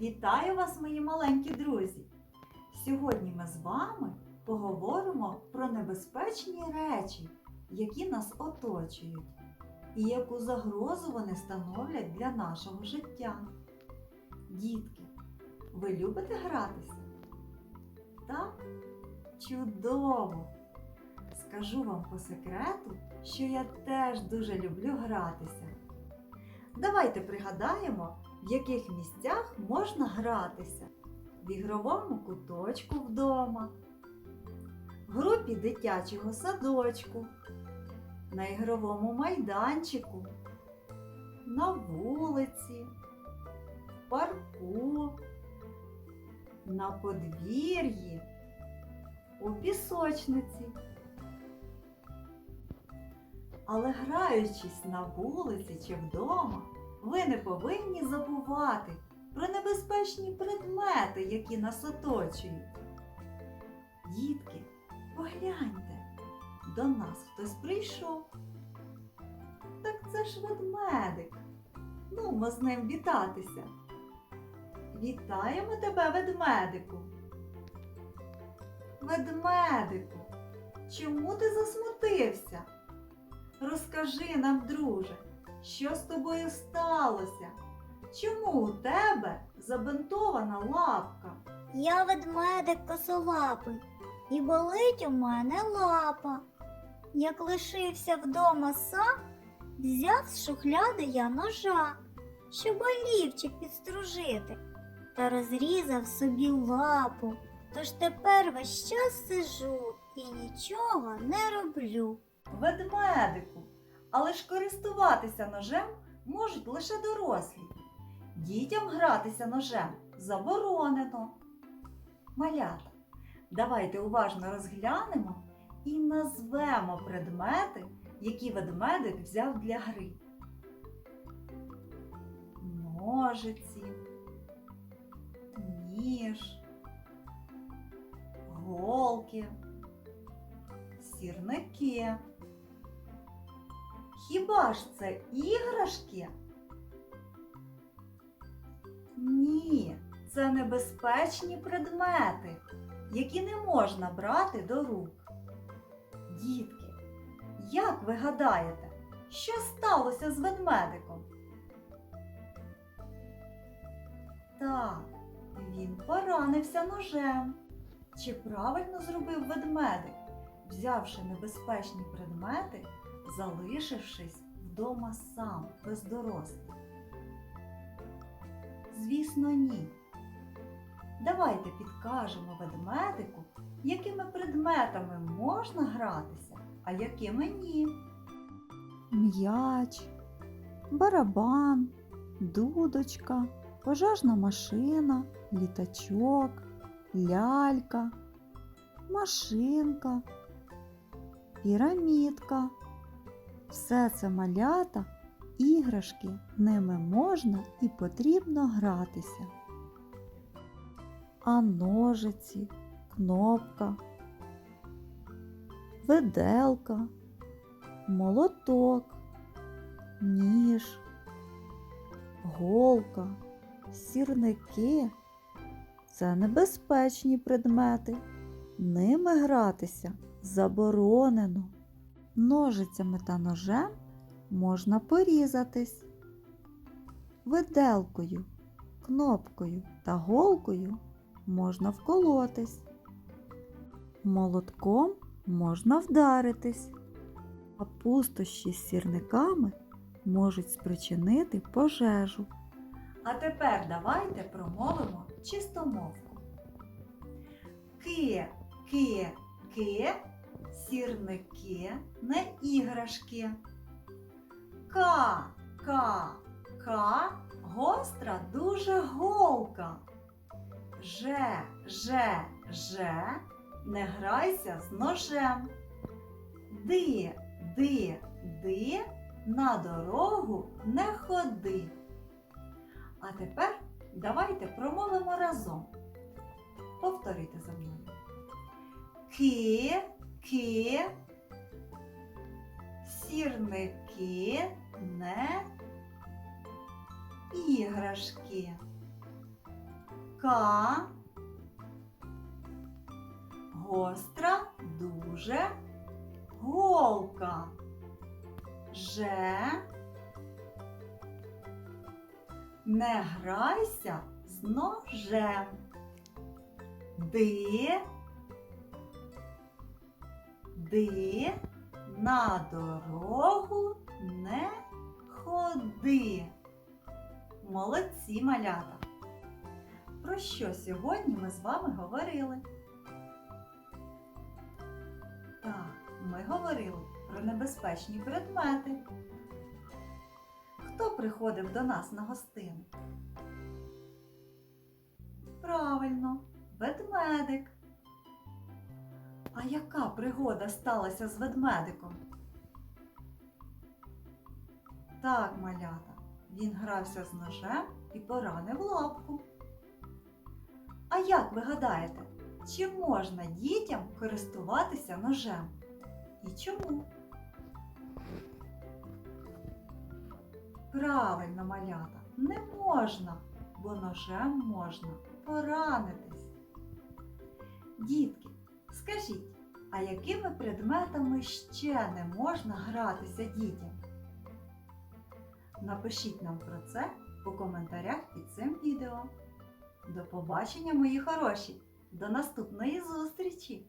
Вітаю вас, мої маленькі друзі! Сьогодні ми з вами поговоримо про небезпечні речі, які нас оточують, і яку загрозу вони становлять для нашого життя. Дітки, ви любите гратися? Так? Чудово! Скажу вам по секрету, що я теж дуже люблю гратися. Давайте пригадаємо, в яких місцях можна гратися. В ігровому куточку вдома, в групі дитячого садочку, на ігровому майданчику, на вулиці, в парку, на подвір'ї, у пісочниці. Але граючись на вулиці чи вдома, ви не повинні забувати про небезпечні предмети, які нас оточують. Дітки, погляньте, до нас хтось прийшов. Так це ж ведмедик. Ну, ми з ним вітатися. Вітаємо тебе, ведмедику. Ведмедику, чому ти засмутився? Розкажи нам, друже, що з тобою сталося? Чому у тебе забинтована лапка? Я ведмедик косолапий, і болить у мене лапа. Як лишився вдома сам, взяв з шухляди я ножа, щоб олівчик підстружити, та розрізав собі лапу. Тож тепер весь час сижу і нічого не роблю. Ведмедику, але ж користуватися ножем можуть лише дорослі. Дітям гратися ножем заборонено. Малята, давайте уважно розглянемо і назвемо предмети, які ведмедик взяв для гри. Ножиці, ніж, голки, сірники. Хіба ж це іграшки? Ні, це небезпечні предмети, які не можна брати до рук. Дітки, як ви гадаєте, що сталося з ведмедиком? Так, він поранився ножем. Чи правильно зробив ведмедик, взявши небезпечні предмети, залишившись вдома сам без дорослих? Звісно, ні. Давайте підкажемо ведмедику, якими предметами можна гратися, а якими ні. М'яч, барабан, дудочка, пожежна машина, літачок, лялька, машинка, пірамідка. Все це малята, іграшки, ними можна і потрібно гратися. А ножиці, кнопка, виделка, молоток, ніж, голка, сірники це небезпечні предмети. Ними гратися заборонено. Ножицями та ножем можна порізатись. Виделкою, кнопкою та голкою можна вколотись. Молотком можна вдаритись, а пустощі з сірниками можуть спричинити пожежу. А тепер давайте промовимо чистомовку. Ки, ки, ки, сірники не іграшки. Ка, ка, ка, гостра дуже голка. Же, же, же, не грайся з ножем. Ди, ди, ди, на дорогу не ходи. А тепер давайте промовимо разом. Повторюйте за мною. Ки, ки, сірники не іграшки. К. Гостра, дуже. Голка. Ж. Не грайся з ножем. Ди. Ди. На дорогу не ходи. Молодці малята. Про що сьогодні ми з вами говорили? Так, ми говорили про небезпечні предмети. Хто приходив до нас на гостину? Правильно, ведмедик. А яка пригода сталася з ведмедиком? Так, малята, він грався з ножем і поранив лапку. А як ви гадаєте, чи можна дітям користуватися ножем? І чому? Правильно, малята, не можна, бо ножем можна поранитись. Дітки, скажіть, а якими предметами ще не можна гратися дітям? Напишіть нам про це у коментарях під цим відео. До побачення, мої хороші! До наступної зустрічі!